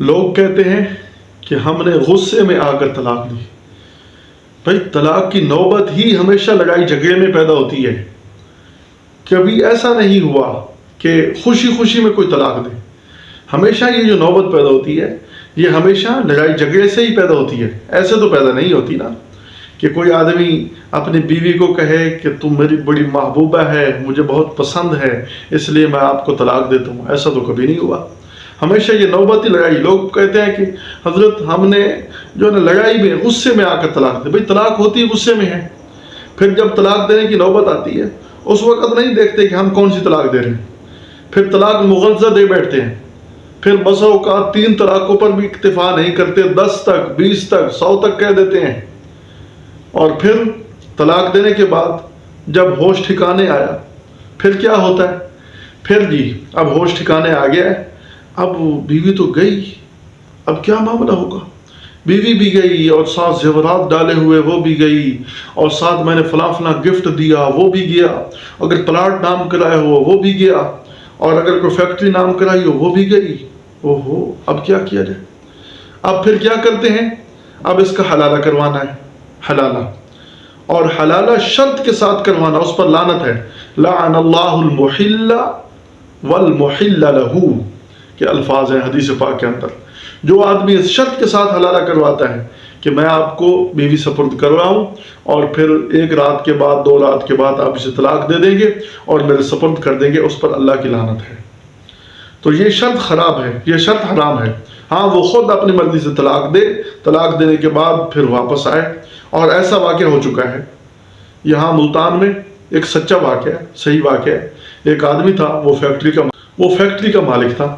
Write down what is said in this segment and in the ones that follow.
لوگ کہتے ہیں کہ ہم نے غصے میں آ کر طلاق دی۔ بھائی، طلاق کی نوبت ہی ہمیشہ لڑائی جھگڑے میں پیدا ہوتی ہے۔ کبھی ایسا نہیں ہوا کہ خوشی خوشی میں کوئی طلاق دے۔ ہمیشہ یہ جو نوبت پیدا ہوتی ہے، یہ ہمیشہ لڑائی جھگڑے سے ہی پیدا ہوتی ہے۔ ایسے تو پیدا نہیں ہوتی نا کہ کوئی آدمی اپنی بیوی کو کہے کہ تم میری بڑی محبوبہ ہے، مجھے بہت پسند ہے، اس لیے میں آپ کو طلاق دیتا ہوں۔ ایسا تو کبھی نہیں ہوا۔ ہمیشہ یہ نوبتی لڑائی لوگ کہتے ہیں کہ حضرت ہم نے جو ہے نا لڑائی میں غصے میں آ کر طلاق دے بھائی طلاق ہوتی ہے غصے میں ہے۔ پھر جب طلاق دینے کی نوبت آتی ہے، اس وقت نہیں دیکھتے کہ ہم کون سی طلاق دے رہے ہیں۔ پھر طلاق مغلزہ دے بیٹھتے ہیں۔ پھر بس اوقات تین طلاقوں پر بھی اکتفا نہیں کرتے، دس تک، بیس تک، سو تک کہہ دیتے ہیں۔ اور پھر طلاق دینے کے بعد جب ہوش ٹھکانے آیا، پھر کیا ہوتا ہے؟ پھر جی اب ہوش ٹھکانے آ گیا ہے۔ اب بیوی تو گئی۔ اب کیا معاملہ ہوگا؟ بیوی بھی گئی اور ساتھ زیورات ڈالے ہوئے وہ بھی گئی اور ساتھ میں نے فلاں فلاں گفٹ دیا، وہ بھی گیا۔ اگر پلاٹ نام کرایا ہوا وہ بھی گیا۔ اور اگر کوئی فیکٹری نام کرائی ہو وہ بھی گئی۔ او ہو اب کیا کیا جائے؟ اب پھر کیا کرتے ہیں؟ اب اس کا حلالہ کروانا ہے۔ حلالہ۔ اور حلالہ شرط کے ساتھ کروانا، اس پر لانت ہے۔ لعن اللہ المحل والمحل له۔ کہ الفاظ ہیں حدیث پاک کے اندر۔ جو آدمی اس شرط کے ساتھ حلالہ کرواتا ہے کہ میں آپ کو بیوی سپرد کرواؤں اور پھر ایک رات کے بعد، دو رات کے بعد آپ اسے طلاق دے دیں گے اور میرے سپرد کر دیں گے، اس پر اللہ کی لعنت ہے۔ تو یہ شرط خراب ہے، یہ شرط حرام ہے۔ ہاں وہ خود اپنی مرضی سے طلاق دے، طلاق دینے کے بعد پھر واپس آئے۔ اور ایسا واقعہ ہو چکا ہے۔ یہاں ملتان میں ایک سچا واقعہ ہے صحیح واقعہ ہے ایک آدمی تھا، وہ فیکٹری کا وہ فیکٹری کا مالک تھا۔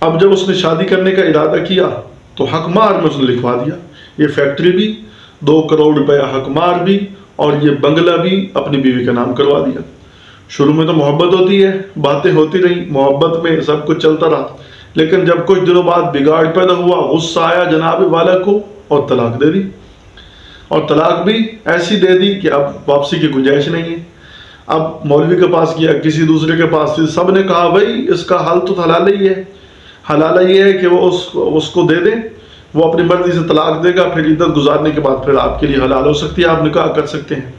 اب جب اس نے شادی کرنے کا ارادہ کیا تو حق مار میں اس نے لکھوا دیا۔ یہ فیکٹری بھی، دو کروڑ روپیہ حق مار بھی اور یہ بنگلہ بھی اپنی بیوی کا نام کروا دیا۔ شروع میں تو محبت ہوتی ہے، باتیں ہوتی رہیں، محبت میں سب کچھ چلتا رہا۔ لیکن جب کچھ دنوں بعد بگاڑ پیدا ہوا، غصہ آیا جناب والا کو اور طلاق دے دی۔ اور طلاق بھی ایسی دے دی کہ اب واپسی کی گنجائش نہیں ہے۔ اب مولوی کے پاس کیا کسی دوسرے کے پاس۔ سب نے کہا، بھائی، اس کا حل تو حلال ہی ہے۔ حلالہ یہ ہے کہ وہ اس اس کو دے دیں وہ اپنی مرضی سے طلاق دے گا، پھر عدت گزارنے کے بعد پھر آپ کے لیے حلال ہو سکتی ہے، آپ نکاح کر سکتے ہیں۔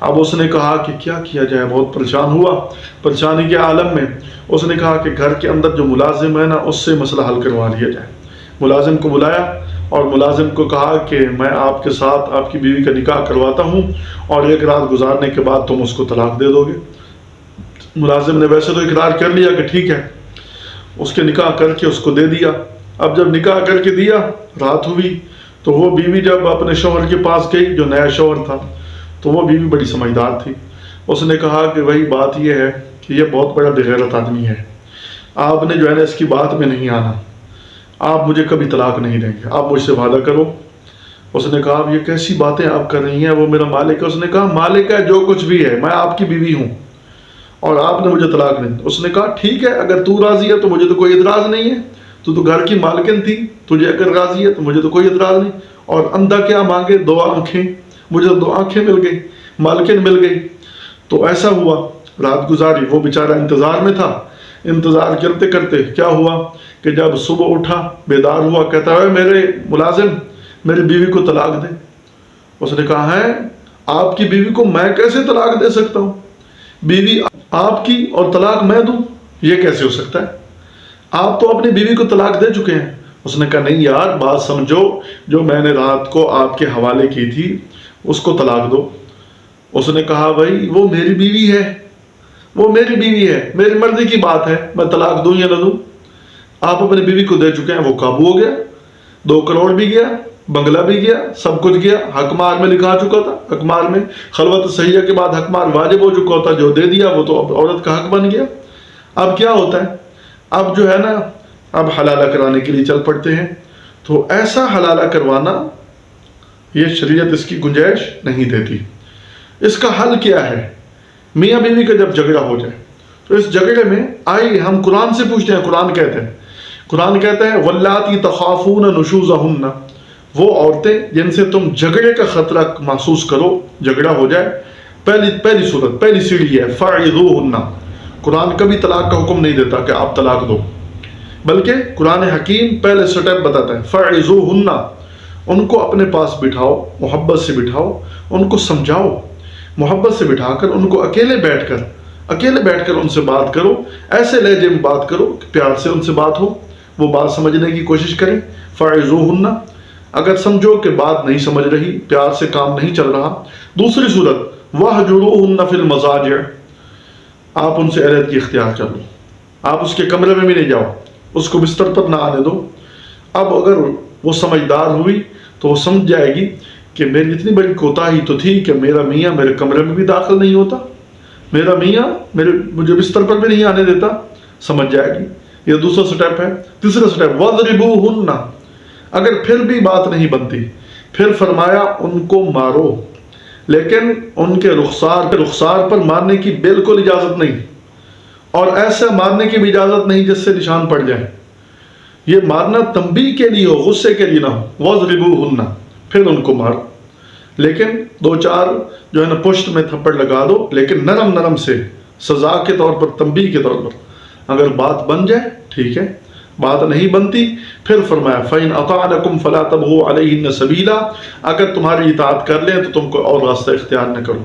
اب اس نے کہا کہ کیا کیا جائے، بہت پریشان ہوا۔ پریشانی کے عالم میں اس نے کہا کہ گھر کے اندر جو ملازم ہے نا، اس سے مسئلہ حل کروا لیا جائے۔ ملازم کو بلایا اور ملازم کو کہا کہ میں آپ کے ساتھ آپ کی بیوی کا نکاح کرواتا ہوں اور ایک رات گزارنے کے بعد تم اس کو طلاق دے دو گے۔ ملازم نے ویسے تو اقرار کر لیا کہ ٹھیک ہے اس کے نکاح کر کے اس کو دے دیا۔ اب جب نکاح کر کے دیا، رات ہوئی، تو وہ بیوی جب اپنے شوہر کے پاس گئی، جو نیا شوہر تھا، تو وہ بیوی بڑی سمجھدار تھی۔ اس نے کہا کہ وہی بات یہ ہے کہ یہ بہت بڑا بغیرت آدمی ہے۔ آپ نے جو ہے نا، اس کی بات میں نہیں آنا۔ آپ مجھے کبھی طلاق نہیں دیں گے۔ آپ مجھ سے وعدہ کرو۔ اس نے کہا، اب یہ کیسی باتیں آپ کر رہی ہیں؟ وہ میرا مالک ہے۔ اس نے کہا، مالک ہے جو کچھ بھی ہے، میں آپ کی بیوی ہوں۔ اور آپ نے مجھے طلاق نہیں اس نے کہا، ٹھیک ہے، اگر تو راضی ہے تو مجھے تو کوئی اعتراض نہیں ہے۔ تو تو گھر کی مالکن تھی، تجھے اگر راضی ہے تو مجھے تو کوئی اعتراض نہیں۔ اور اندھا کیا مانگے؟ دو آنکھیں۔ مجھے دو آنکھیں مل گئی مالکن مل گئی تو ایسا ہوا، رات گزاری۔ وہ بیچارہ انتظار میں تھا۔ انتظار کرتے کرتے کیا ہوا کہ جب صبح اٹھا، بیدار ہوا، کہتا ہے میرے ملازم، میری بیوی کو طلاق دے۔ اس نے کہا ہے آپ کی بیوی کو میں کیسے طلاق دے سکتا ہوں؟ بیوی آپ کی اور طلاق میں دوں؟ یہ کیسے ہو سکتا ہے؟ آپ تو اپنی بیوی کو طلاق دے چکے ہیں۔ اس نے کہا، نہیں یار، بات سمجھو، جو میں نے رات کو آپ کے حوالے کی تھی، اس کو طلاق دو۔ اس نے کہا، بھائی، وہ میری بیوی ہے۔ وہ میری بیوی ہے۔ میری مرضی کی بات ہے، میں طلاق دوں یا نہ دوں؟ آپ اپنی بیوی کو دے چکے ہیں، وہ قابو ہو گیا۔ دو کروڑ بھی گیا، بنگلہ بھی گیا، سب کچھ گیا۔ حکمار میں لکھا چکا تھا حکمار میں۔ خلوت سیاح کے بعد حکمار واجب ہو چکا ہوتا، جو دے دیا وہ تو اب عورت کا حق بن گیا۔ اب کیا ہوتا ہے؟ اب جو ہے نا، اب حلالہ کرانے کے لیے چل پڑتے ہیں۔ تو ایسا حلالہ کروانا، یہ شریعت اس کی گنجائش نہیں دیتی۔ اس کا حل کیا ہے؟ میاں بیوی کا جب جھگڑا ہو جائے، تو اس جھگڑے میں آئی ہم قرآن سے پوچھتے ہیں، قرآن کہتے ہیں۔ قرآن کہتا ہے ولاتی تخافون نشوزہن وہ عورتیں جن سے تم جھگڑے کا خطرہ محسوس کرو، جھگڑا ہو جائے، پہلی پہلی صورت، پہلی سیڑھی ہے فعظوہن قرآن کبھی طلاق کا حکم نہیں دیتا کہ آپ طلاق دو، بلکہ قرآن حکیم پہلے سٹیپ بتاتا ہے فعزو ان کو اپنے پاس بٹھاؤ، محبت سے بٹھاؤ، ان کو سمجھاؤ، محبت سے بٹھا کر ان کو اکیلے بیٹھ کر، اکیلے بیٹھ کر ان سے بات کرو، ایسے لہجے میں بات کرو کہ پیار سے ان سے بات ہو۔ وہ بات سمجھنے کی کوشش کریں فعزو اگر سمجھو کہ بات نہیں سمجھ رہی، پیار سے کام نہیں چل رہا۔ دوسری صورت وہ جرو فل مزاج آپ ان سے علیحد کی اختیار کر لو آپ اس کے کمرے میں بھی نہیں جاؤ۔ اس کو بستر پر نہ آنے دو۔ اب اگر وہ سمجھدار ہوئی تو وہ سمجھ جائے گی کہ میری اتنی بڑی کوتاہی تو تھی کہ میرا میاں میرے کمرے میں بھی داخل نہیں ہوتا۔ میرا میاں میرے مجھے بستر پر بھی نہیں آنے دیتا۔ سمجھ جائے گی۔ یہ دوسرا سٹیپ ہے۔ تیسرا سٹیپ وضربوہن اگر پھر بھی بات نہیں بنتی، پھر فرمایا ان کو مارو۔ لیکن ان کے رخسار کے رخسار پر مارنے کی بالکل اجازت نہیں۔ اور ایسے مارنے کی بھی اجازت نہیں جس سے نشان پڑ جائے۔ یہ مارنا تنبی کے لیے ہو، غصے کے لیے نہ ہو۔ وضربوہن پھر ان کو مارو۔ لیکن دو چار جو ہے نا، پشت میں تھپڑ لگا دو، لیکن نرم نرم سے، سزا کے طور پر، تنبیہ کے طور پر۔ اگر بات بن جائے ٹھیک ہے؟ بات نہیں بنتی، پھر فرمایا، فَإِنْ أَطَعْنَكُمْ فلا تَبْغُوا علیہ سبیلا اگر تمہاری اطاعت کر لیں تو تم کو اور راستہ اختیار نہ کرو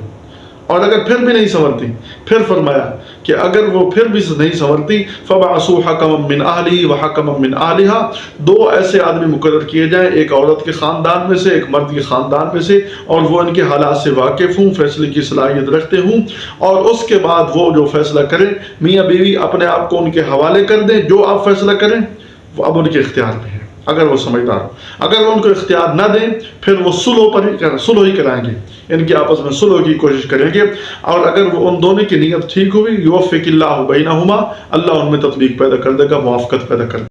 اور اگر پھر بھی نہیں سنورتی، پھر فرمایا کہ اگر وہ پھر بھی نہیں سنورتی فَبَعَسُوا حَكَمًا مِّنْ أَهْلِهِ وَحَكَمًا مِّنْ أَهْلِهَا دو ایسے آدمی مقرر کیے جائیں، ایک عورت کے خاندان میں سے، ایک مرد کے خاندان میں سے، اور وہ ان کے حالات سے واقف ہوں، فیصلے کی صلاحیت رکھتے ہوں۔ اور اس کے بعد وہ جو فیصلہ کریں، میاں بیوی اپنے آپ کو ان کے حوالے کر دیں، جو آپ فیصلہ کریں، وہ اب ان کے اختیار میں ہے اگر وہ سمجھدار ہو اگر وہ ان کو اختیار نہ دیں، پھر وہ سلو پر ہی سلو ہی کرائیں گے۔ ان کی آپس میں سلو کی کوشش کریں گے۔ اور اگر وہ ان دونوں کی نیت ٹھیک ہوئی، یوفق اللہ بینہما، اللہ ان میں تطبیق پیدا کر دے گا، موافقت پیدا کر دے گا۔